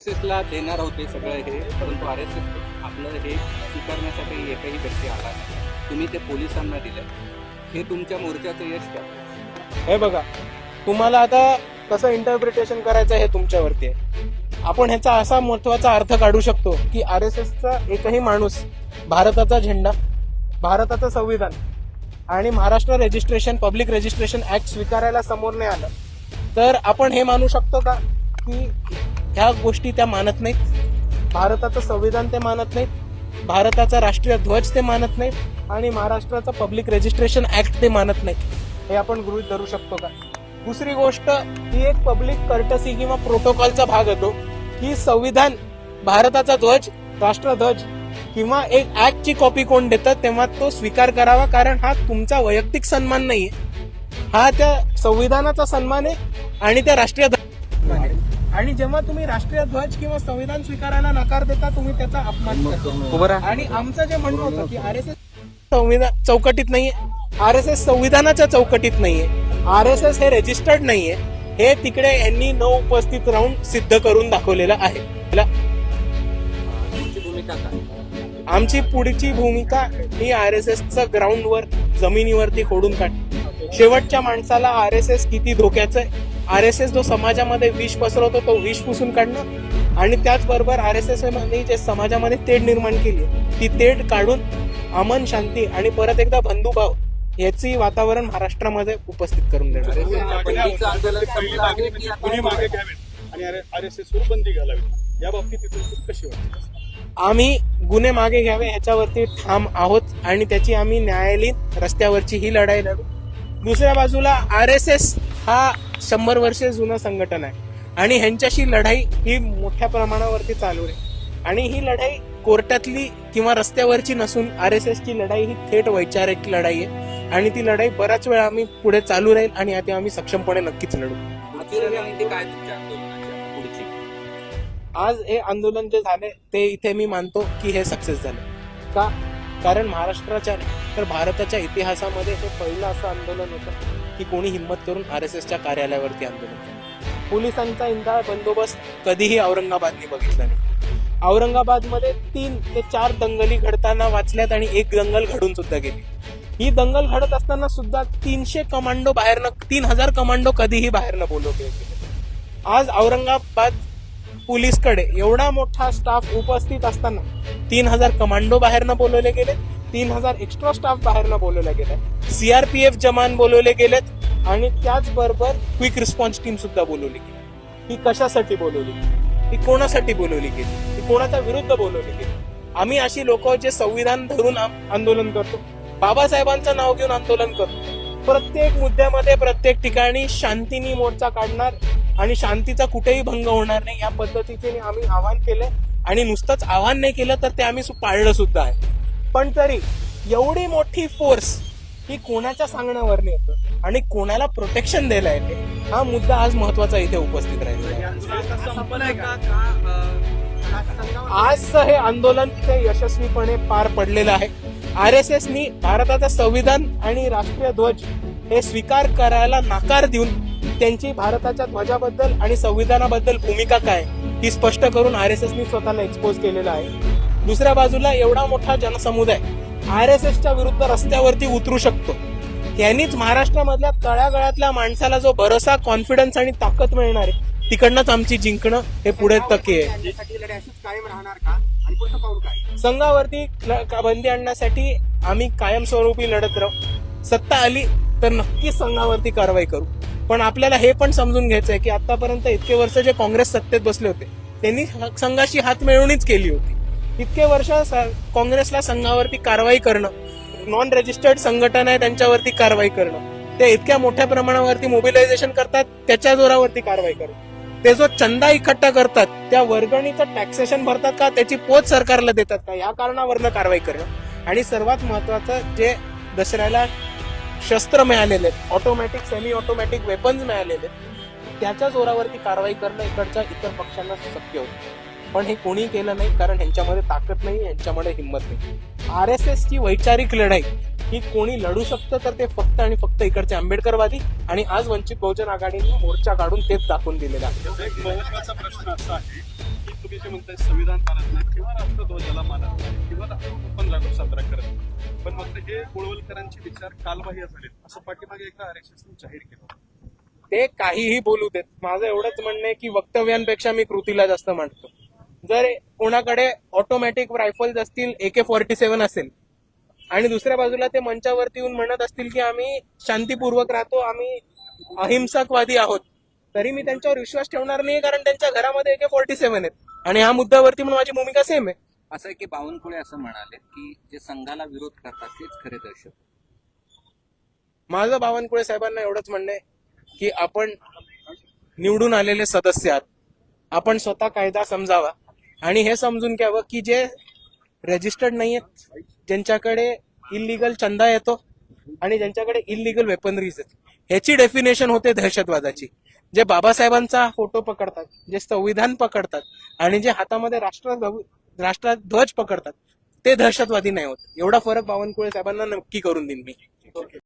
ला देणार होते सगळं हे परंतु आर एस एस आपलं हे स्वीकारण्यासाठी एकही व्यक्ती आला नाही. तुम्ही ते पोलिसांना दिलं. हे तुमच्या मोर्चाचं यश का? हे बघा तुम्हाला आता कसं इंटरप्रिटेशन करायचं हे तुमच्यावरती? आहे आपण ह्याचा असा महत्त्वाचा अर्थ काढू शकतो की आर एस एसचा एकही माणूस भारताचा झेंडा भारताचं संविधान आणि Maharashtra registration public registration act स्वीकारायला समोर नाही आलं. तर आपण हे मानू शकतो का की ह्या गोष्टी त्या मानत नाहीत. भारताचं संविधान ते मानत नाहीत. भारताचा राष्ट्रीय ध्वज ते मानत नाहीत. आणि महाराष्ट्राचं पब्लिक रेजिस्ट्रेशन ऍक्ट ते मानत नाहीत. हे आपण गृहीत धरू शकतो का? दुसरी गोष्ट ही एक पब्लिक कर्टसी किंवा प्रोटोकॉलचा भाग येतो की संविधान भारताचा ध्वज राष्ट्रध्वज किंवा एक ऍक्टची कॉपी कोण देतं तेव्हा तो स्वीकार करावा कारण हा तुमचा वैयक्तिक सन्मान नाहीये. हा त्या संविधानाचा सन्मान आहे आणि त्या राष्ट्रीय ध्वज आहे. आणि जेव्हा तुम्ही राष्ट्रीय ध्वज किंवा संविधान स्वीकारायला नकार देता तुम्ही त्याचा अपमान करता. आणि आमचं जे म्हणणं होतं की आर एस एस संविधान चौकटीत नाहीये. आर एस एस संविधानाच्या चौकटीत नाहीये. आर एस एस हे रेजिस्टर्ड नाहीये. हे तिकडे यांनी न उपस्थित राहून सिद्ध करून दाखवलेलं आहे. आमची पुढची भूमिका ही आर एस एसचं ग्राउंडवर जमिनीवरती खोडून काढ. शेवटच्या माणसाला आर एस एस किती धोक्याचं आहे? आर एस एस जो समाजामध्ये विष पसरवतो तो विष पुसून काढणं. आणि त्याचबरोबर आर एस एस जे समाजामध्ये तेढ निर्माण केली ती तेढ काढून अमन शांती आणि परत एकदा बंधुभाव याची वातावरण महाराष्ट्रामध्ये उपस्थित करून देणार आम्ही गुन्हे मागे घ्यावे ह्याच्यावरती ठाम आहोत आणि त्याची आम्ही न्यायालयीन रस्त्यावरची ही लढाई लढू. दुसऱ्या बाजूला आर एस एस हा शंभर वर्षे जुनं संघटन आहे. आणि ह्यांच्याशी लढाई ही मोठ्या प्रमाणावरती चालू आहे. आणि ही लढाई कोर्टातली किंवा रस्त्यावरची नसून आर एस एसची लढाई ही थेट वैचारिक लढाई आहे. आणि ती लढाई बराच वेळ आम्ही पुढे चालू राहील आणि आता आम्ही सक्षमपणे नक्कीच लढू. आज हे आंदोलन जे झाले ते इथे मी मानतो की हे सक्सेस झाले. का? कारण महाराष्ट्राच्या तर भारताच्या इतिहासामध्ये हे पहिलं असं आंदोलन होतं. की कोणी हिंमत करून आर एस एसच्या कार्यालयावरती आंदोलन केलं. पोलिसांचा इंदा बंदोबस्त कधीही औरंगाबादने बघितला नाही. औरंगाबादमध्ये तीन ते चार दंगली घडताना वाचल्यात आणि एक दंगल घडून सुद्धा गेली. ही दंगल घडत असताना सुद्धा तीनशे कमांडो बाहेरनं तीन हजार कमांडो कधीही बाहेरनं बोलवले गेले. आज औरंगाबाद पोलीसकडे एवढा मोठा स्टाफ उपस्थित असताना तीन हजार कमांडो बाहेरनं बोलवले गेले. तीन हजार एक्स्ट्रा स्टाफ बाहेरनं बोलवले गेले सीआरपीएफ जमान बोलवले गेलेत आणि त्याचबरोबर क्विक रिस्पॉन्स टीम सुद्धा बोलवली गेली. ही कशासाठी बोलवली ती कोणासाठी बोलवली गेली? ती कोणाच्या विरुद्ध बोलवली गेली? आम्ही अशी लोक जे संविधान धरून आम- आंदोलन करतो बाबासाहेबांचं नाव घेऊन आंदोलन करतो. प्रत्येक मुद्द्यामध्ये प्रत्येक ठिकाणी शांतीनी मोर्चा काढणार आणि शांतीचा कुठेही भंग होणार नाही या पद्धतीचे आम्ही आवाहन केले आणि नुसतंच आवाहन नाही केलं तर ते आम्ही पाळलं सुद्धा आहे. पण तरी एवढी मोठी फोर्स ही कोणाच्या सांगण्यावर येतं? आणि कोणाला प्रोटेक्शन द्यायला येते? हा मुद्दा आज महत्त्वाचा इथे उपस्थित राहिला आजचं हे आंदोलन इथे यशस्वीपणे पार पडलेलं आहे. आर एस एसनी भारताचं संविधान आणि राष्ट्रीय ध्वज हे स्वीकार करायला नाकार देऊन त्यांची भारताच्या ध्वजाबद्दल आणि संविधानाबद्दल भूमिका काय ही स्पष्ट करून आर एस एसनी स्वतःला एक्सपोज केलेलं आहे. दुसऱ्या बाजूला एवढा मोठा जनसमुदाय आर एस एसच्या विरुद्ध रस्त्यावरती उतरू शकतो. त्यांनीच महाराष्ट्रामधल्या तळागाळातल्या माणसाला जो भरोसा कॉन्फिडन्स आणि ताकद मिळणार आहे तिकडनंच आमची जिंकणं हे पुढे तके आहे. संघावरती बंदी आणण्यासाठी आम्ही कायमस्वरूपी लढत राहू. सत्ता आली तर नक्कीच संघावरती कारवाई करू. पण आपल्याला हे पण समजून घ्यायचं आहे की आतापर्यंत इतके वर्ष जे काँग्रेस सत्तेत बसले होते त्यांनी संघाशी हात मिळवणीच केली होती. इतके वर्ष स- काँग्रेसला संघावरती कारवाई करणं नॉन रजिस्टर्ड संघटन आहे त्यांच्यावरती कारवाई करणं ते इतक्या मोठ्या प्रमाणावरती मोबिलायझेशन करतात त्याच्या जोरावरती कारवाई करणं. ते जो चंदा इकट्ठा करतात त्या वर्गणीचं टॅक्सेशन भरतात का त्याची पोच सरकारला देतात का या कारणावरनं कारवाई करणं. आणि सर्वात महत्वाचं जे दसऱ्याला शस्त्र मिळालेले आहेत ऑटोमॅटिक सेमी ऑटोमॅटिक वेपन्स मिळालेले आहेत त्याच्या जोरावरती कारवाई करणं इकडच्या इतर पक्षांना शक्य होतं. पण हे कोणी केलं नाही कारण ह्यांच्यामध्ये ताकद नाही ह्यांच्यामध्ये हिंमत नाही आर एस एसची वैचारिक लढाई की कोणी लढू शकतं तर ते फक्त आणि फक्त इकडचे आंबेडकरवादी आणि आज वंचित बहुजन आघाडीने मोर्चा काढून तेच दाखवून दिलेलं आहे. एक महत्त्वाचा प्रश्न असा आहे की तुम्ही जे म्हणताय संविधान मानत नाही किंवा राष्ट्रध्वजाला मानत नाही किंवा पंधरा ऑगस्ट साजरा करत नाही. पण मात्र हे गोळवलकरांचे विचार कालबाह्य झालेत. असं पाठीमागे एका आर एस एसने जाहीर केलं. ते काहीही बोलू देत. माझं एवढंच म्हणणं आहे की वक्तव्यांपेक्षा मी कृतीला जास्त मांडतो जर कोणाकडे ऑटोमॅटिक रायफल्स असतील ए के फॉर्टी सेव्हन असेल आणि दुसऱ्या बाजूला ते मंचावरती येऊन म्हणत असतील की आम्ही शांतीपूर्वक राहतो आम्ही अहिंसकवादी आहोत तरी मी त्यांच्यावर विश्वास ठेवणार नाही कारण त्यांच्या घरामध्ये ए के फॉर्टी सेव्हन आहेत. आणि ह्या मुद्द्यावरती पण माझी भूमिका सेम आहे. असं आहे की बावनकुळे असं म्हणाले की जे संघाला विरोध करतात तेच खरे दर्शक. माझं बावनकुळे साहेबांना एवढंच म्हणणं आहे की आपण निवडून आलेले सदस्य आहात. आपण स्वतः कायदा समजावा. आणि हे समजून घ्यावं की जे रजिस्टर्ड नाही आहेत ज्यांच्याकडे इलिगल चंदा येतो आणि ज्यांच्याकडे इलिगल वेपनरीज आहेत. ह्याची डेफिनेशन होते दहशतवादाची. जे बाबासाहेबांचा फोटो पकडतात जे संविधान पकडतात आणि जे हातामध्ये राष्ट्र राष्ट्रध्वज पकडतात ते दहशतवादी नाही होत. एवढा फरक बावनकुळे साहेबांना नक्की करून देईन मी.